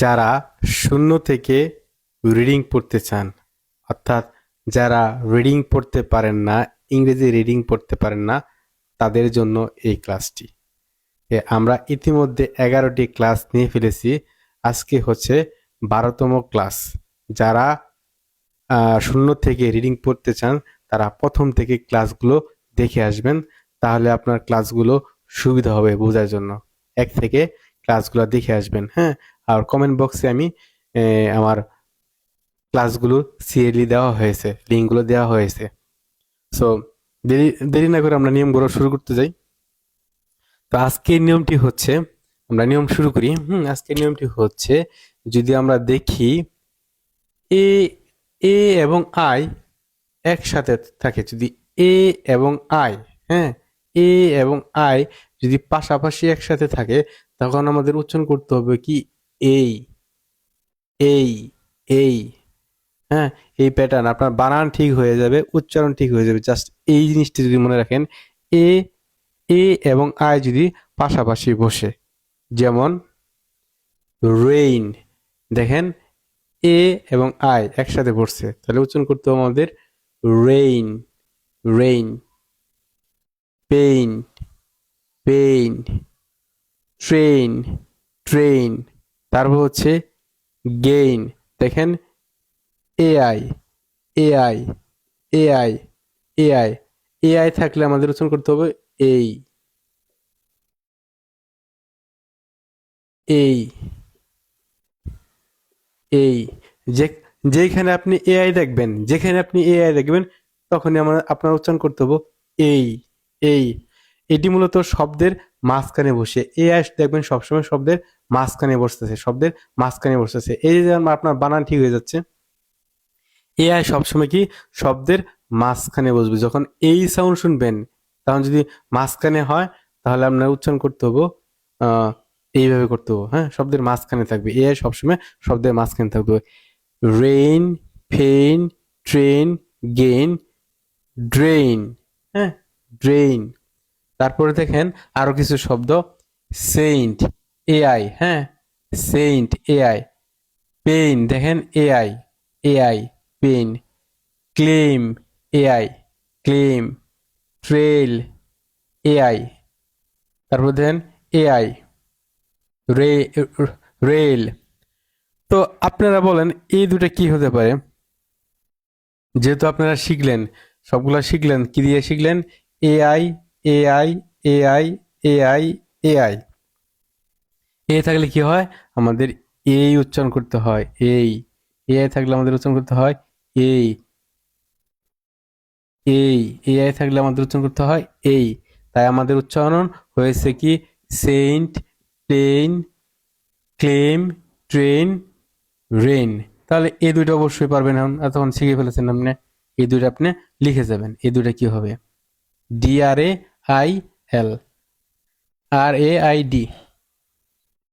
যারা শূন্য থেকে রিডিং পড়তে চান, অর্থাৎ যারা রিডিং পড়তে পারেন না, ইংরেজি রিডিং পড়তে পারেন না, তাদের জন্য এই ক্লাসটি আমরা ইতিমধ্যে এগারোটি ক্লাস নিয়ে ফেলেছি। আজকে হচ্ছে বারোতম ক্লাস যারা শূন্য থেকে রিডিং পড়তে চান, তারা প্রথম থেকে ক্লাসগুলো দেখে আসবেন। তাহলে আপনার ক্লাসগুলো সুবিধা হবে বোঝার জন্য। এক থেকে ক্লাসগুলো দেখে আসবেন হ্যাঁ? আর কমেন্ট বক্সে আমি আমার ক্লাসগুলো সিরিয়ালি দেওয়া হয়েছে লিঙ্কগুলো দেওয়া হয়েছে। সো দেরি দেরি না করে আমরা নিয়মগুলো শুরু করতে যাই। তো আজকের নিয়মটি হচ্ছে, আমরা নিয়ম শুরু করি, হুম, আজকের নিয়মটি হচ্ছে, যদি আমরা দেখি এ এ এবং আই একসাথে থাকে, যদি এ এবং আই হ্যাঁ? এ এবং আই যদি পাশাপাশি একসাথে থাকে তখন আমাদের উচ্চারণ করতে হবে কি? এই এই এই। হ্যাঁ? এই প্যাটার্ন আপনার বানান ঠিক হয়ে যাবে, উচ্চারণ ঠিক হয়ে যাবে। জাস্ট এই জিনিসটি যদি মনে রাখেন, এ এ এবং আই যদি পাশাপাশি বসে, যেমন রেইন দেখেন, এ এবং আই একসাথে বসছে। তাহলে উচ্চারণ করতে হবে আমাদের rain rain pain pain train train তারপর হচ্ছে গেইন দেখেন A I A I A I A I A I থাকলে আমাদের উচ্চারণ করতে হবে এই এই এই যে যেখানে আপনি এআই দেখবেন, যেখানে আপনি এআই দেখবেন, তখনই আমার, আপনার উচ্চারণ করতে হবে এই এই এটি মূলত শব্দের মাঝখানে বসে। এ এআই দেখবেন সবসময় শব্দের মাঝখানে বসতেছে, শব্দের মাঝখানে বসতেছে। এই যে আপনার বানান ঠিক হয়ে যাচ্ছে। এ এআই সবসময় কি শব্দের মাঝখানে বসবে। যখন এই সাউন্ড শুনবেন, তখন যদি মাঝখানে হয়, তাহলে আপনার উচ্চারণ করতে হব এইভাবে করতে হবে। হ্যাঁ শব্দের মাঝখানে থাকবে। এআই সবসময় শব্দের মাঝখানে থাকবে rain fain train gain drain হ্যাঁ ড্রেইন তারপরে দেখেন আরও কিছু শব্দ সেইন্ট এআই হ্যাঁ? সেইন্ট এআই পেইন দেখেন A I A I pain claim A I claim trail A I তারপর দেখেন এআই রে রেল তো আপনারা বলেন এই দুটো কি হতে পারে? যেহেতু আপনারা শিখলেন, সবগুলা শিখলেন, কি দিয়ে শিখলেন? AI AI AI AI AI এ থাকলে কি হয়? আমাদের এই উচ্চারণ করতে হয় এই এআই থাকলে আমাদের উচ্চারণ করতে হয় এই এই এআই থাকলে আমাদের উচ্চারণ করতে হয় এই তাই আমাদের উচ্চারণ হয়েছে কি? Saint plane claim train rain তাহলে এই দুইটা অবশ্যই পারবেন এখন। এতক্ষণ শিখে ফেলেছেন আপনি। এই দুইটা আপনি লিখে যাবেন। এই দুইটা কি হবে? D R A I L R A I D